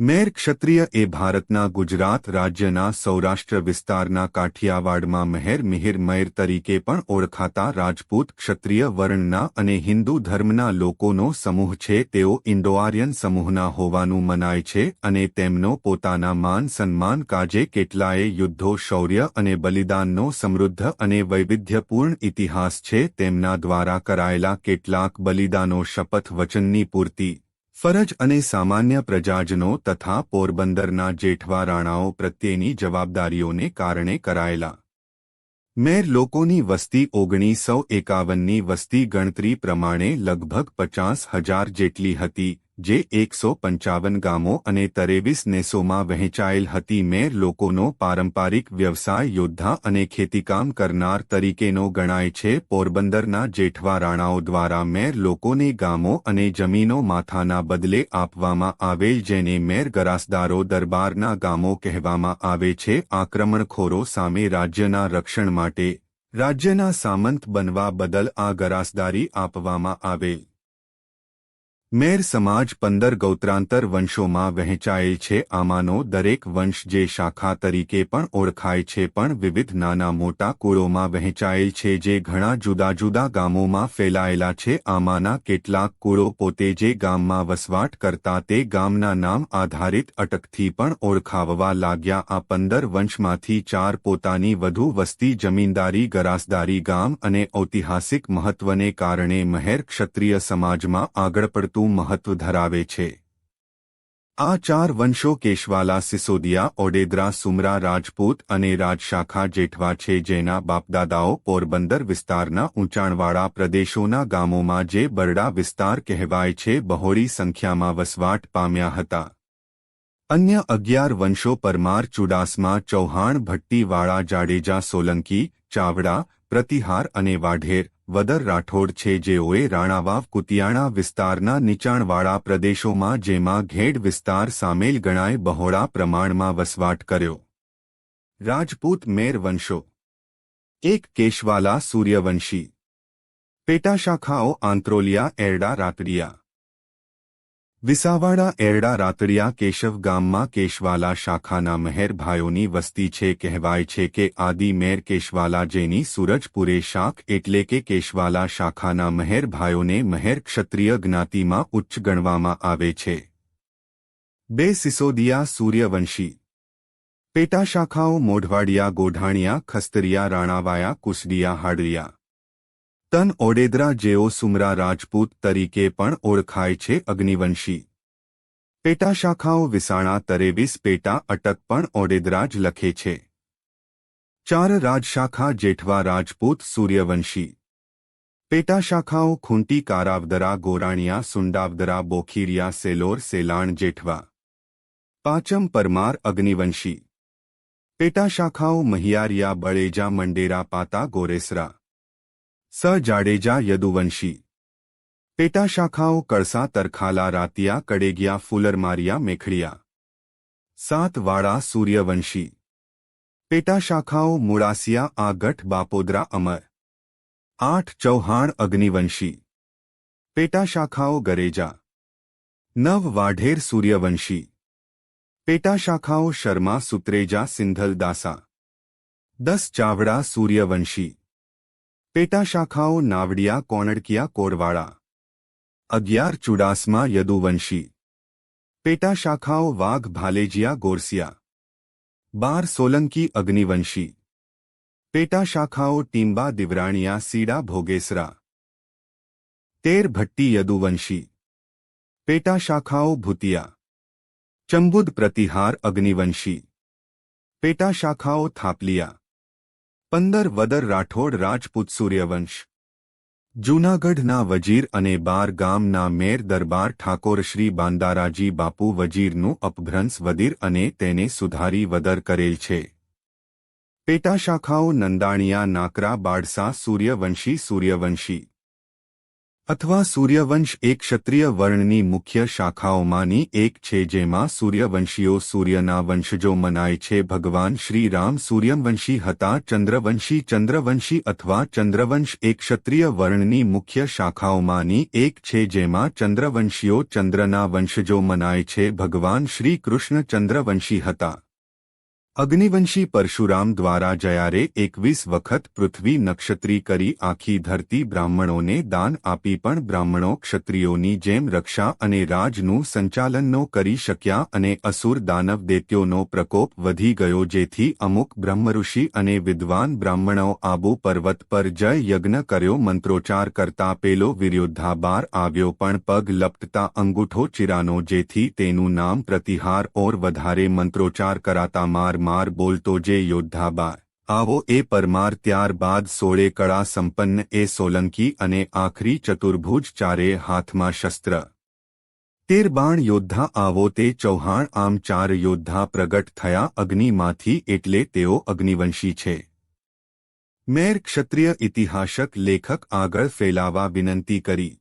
મેર ક્ષત્રિય એ ભારતના ગુજરાત રાજ્યના સૌરાષ્ટ્ર વિસ્તારના કાઠિયાવાડમાં મહેર મિહિર મૈર તરીકે પણ ઓળખાતા રાજપૂત ક્ષત્રિય વર્ણના અને હિન્દુ ધર્મના લોકોનો સમૂહ છે. તેઓ ઇન્ડો આર્યન સમૂહના હોવાનું મનાય છે અને તેમનો પોતાના માન સન્માન કાજે કેટલાય યુદ્ધો, શૌર્ય અને બલિદાનનો સમૃદ્ધ અને વૈવિધ્યપૂર્ણ ઇતિહાસ છે. તેમના દ્વારા કરાયેલા કેટલાક બલિદાનો શપથ વચનની પૂર્તિ ફરજ અને સામાન્ય પ્રજાજનો તથા પોરબંદરના જેઠવા રાણાઓ પ્રત્યેની જવાબદારીઓને કારણે કરાયેલા. મેર લોકોની વસ્તી ઓગણીસો એકાવનની વસ્તી ગણતરી પ્રમાણે લગભગ પચાસ હજાર જેટલી હતી. જે એકસો પંચાવન ગામો અને તરેવીસ નેસોમાં વહેંચાયેલ હતી મેર લોકોનો પારંપારિક વ્યવસાય યોદ્ધા અને ખેતીકામ કરનાર તરીકેનો ગણાય છે. પોરબંદરના જેઠવા રાણાઓ દ્વારા મેર લોકોને ગામો અને જમીનો માથાના બદલે આપવામાં આવેલ જેને મેર ગરાસદારો દરબારના ગામો કહેવામાં આવે છે. આક્રમણખોરો સામે રાજ્યના રક્ષણ માટે રાજ્યના સામંત બનવા બદલ આ ગરાસદારી આપવામાં આવેલ. મેર સમાજ પંદર ગૌત્રાંતર વંશોમાં વહેંચાયેલ છે. આમાંનો દરેક વંશ જે શાખા તરીકે પણ ઓળખાય છે પણ વિવિધ નાના મોટા કુળોમાં વહેંચાયેલ છે જે ઘણા જુદા જુદા ગામોમાં ફેલાયેલા છે. આમાંના કેટલાક કુળો પોતે જે ગામમાં વસવાટ કરતા તે ગામના નામ આધારિત અટકથી પણ ઓળખાવવા લાગ્યા. આ પંદર વંશમાંથી ચાર પોતાની વધુ વસ્તી જમીનદારી, ગરાસદારી ગામ અને ઐતિહાસિક મહત્વને કારણે મહેર ક્ષત્રિય સમાજમાં આગળ પડતું પૂરતું મહત્વ ધરાવે છે. આ ચાર વંશો કેશવાલા, સિસોદિયા, ઓડેદરા, સુમરા, રાજપૂત અને રાજશાખા જેઠવા છે જેના બાપદાદાઓ પોરબંદર વિસ્તારના ઊંચાણવાળા પ્રદેશોના ગામોમાં જે બરડા વિસ્તાર કહેવાય છે, બહોળી સંખ્યામાં વસવાટ પામ્યા હતા. અન્ય અગિયાર વંશો પરમાર ચુડાસમા, ચૌહાણ, ભટ્ટીવાળા, જાડેજા, સોલંકી, ચાવડા, પ્રતિહાર અને વાઢેર વદર રાઠોડ છે જેઓએ રાણાવાવ કુતિયાણા વિસ્તારના નીચાણવાળા પ્રદેશોમાં જેમાં ઘેડ વિસ્તાર સામેલ ગણાય બહોળા પ્રમાણમાં વસવાટ કર્યો. રાજપૂત મેર વંશો. એક કેશવાલા સૂર્યવંશી. પેટાશાખાઓ આંત્રોલિયા એરડા રાતડિયા વિસાવાડા એરડા રાતડિયા કેશવ ગામમાં કેશવાલા શાખાના મહેર ભાઈઓની વસ્તી છે કહેવાય છે કે આદિ મેર કેશવાલા જેની સૂરજપુરે શાખ એટલે કે કેશવાલા શાખાના મહેર ભાઈઓને મહેર ક્ષત્રિય જ્ઞાતિમાં ઉચ્ચ ગણવામાં આવે છે. બે સિસોદિયા સૂર્યવંશી. પેટાશાખાઓ મોઢવાડિયા ગોઢાણિયા ખસ્તરિયા રાણાવાયા કુસડિયા હાડરિયા. તન ઓડેદરા જેઓ સુમરા રાજપૂત તરીકે પણ ઓળખાય છે અગ્નિવંશી. પેટા શાખાઓ વિસાણા તરેવીસ, પેટા અટક પણ ઓડેદરા જ લખે છે. ચાર રાજશાખા જેઠવા રાજપૂત સૂર્યવંશી. પેટા શાખાઓ ખૂંટી, કારાવદરા, ગોરાણિયા, સુંડાવદરા, બોખીરિયા, સેલોર, સેલાણ જેઠવા. પાંચમ પરમાર અગ્નિવંશી. પેટા શાખાઓ મહિયારિયા, બળેજા, મંડેરા, પાતા, ગોરેસરા. સ જાડેજા યદુવંશી પેટા શાખાઓ કળસા તરખાલા રાતિયા કડેગિયા ફૂલરમારિયા મેખડિયા સાત વાળા સૂર્યવંશી પેટા શાખાઓ મુળાસિયા આગઠ બાપોદરા અમર આઠ ચૌહાણ અગ્નિવંશી પેટા શાખાઓ ગરેજા નવ વાઢેર સૂર્યવંશી પેટા શાખાઓ શર્મા સુત્રેજા સિંધલ દાસા દસ ચાવડા સૂર્યવંશી પેટા શાખાઓ નાવડિયા કોણડકિયા કોરવાળા અગિયાર ચુડાસમા યદુવંશી પેટા શાખાઓ વાઘ ભાલેજિયા ગોરસિયા બાર સોલંકી અગ્નિવંશી પેટા શાખાઓ ટીંબા દિવરાણિયા સીડા ભોગેસરા તેર ભટ્ટી યદુવંશી પેટા શાખાઓ ભૂતિયા ચંબુદ પ્રતિહાર અગ્નિવંશી પેટા શાખાઓ થાપલિયા પંદર વદર રાઠોડ રાજપૂત સૂર્યવંશ. જૂનાગઢના વજીર અને બાર ગામના મેર દરબાર ઠાકોર શ્રી બાંદારાજી બાપુ વજીરનું અપભ્રંશ વદીર અને તેને સુધારી વદર કરેલ છે. પેટાશાખાઓ નંદાણિયા, નાકરા, બાડસા સૂર્યવંશી સૂર્યવંશી. અથવા સૂર્યવંશ એક ક્ષત્રિય વર્ણની મુખ્ય શાખાઓમાંની એક છે જેમાં સૂર્યવંશીઓ સૂર્યના વંશજો મનાય છે. ભગવાન શ્રીરામ સૂર્યવંશી હતા. ચંદ્રવંશી ચંદ્રવંશી અથવા ચંદ્રવંશ એક ક્ષત્રિય વર્ણની મુખ્ય શાખાઓમાંની એક છે જેમાં ચંદ્રવંશીઓ ચંદ્રના વંશજો મનાય છે. ભગવાન શ્રી કૃષ્ણ ચંદ્રવંશી હતા. અગ્નિવંશી પરશુરામ દ્વારા જયારે એકવીસ વખત પૃથ્વી નક્ષત્રી કરી આખી ધરતી બ્રાહ્મણોને દાન આપી પણ બ્રાહ્મણો ક્ષત્રિયોની જેમ રક્ષા અને રાજનું સંચાલનનો કરી શક્યા અને અસુર દાનવ દૈત્યોનો પ્રકોપ વધી ગયો જેથી અમુક બ્રહ્મઋષિ અને વિદ્વાન બ્રાહ્મણો આબુ પર્વત પર જય યજ્ઞ કર્યો મંત્રોચ્ચાર કરતા પેલો વિરોધાબાર આવ્યો પણ પગ લપટતા અંગૂઠો ચિરાનો જેથી તેનું નામ પ્રતિહાર ઓર વધારે મંત્રોચ્ચાર કરાતા માર માર બોલતો જે યોદ્ધાબા આવો એ પરમાર ત્યારબાદ સોળે કળા સંપન્ન એ સોલંકી અને આખરી ચતુર્ભુજ ચારે હાથમાં શસ્ત્ર. તેર બાણ યોદ્ધા આવો તે ચૌહાણ આમ ચાર યોદ્ધા પ્રગટ થયા અગ્નિમાંથી એટલે તેઓ અગ્નિવંશી છે. મેર ક્ષત્રિય ઇતિહાસક લેખક આગળ ફેલાવા વિનંતી કરી.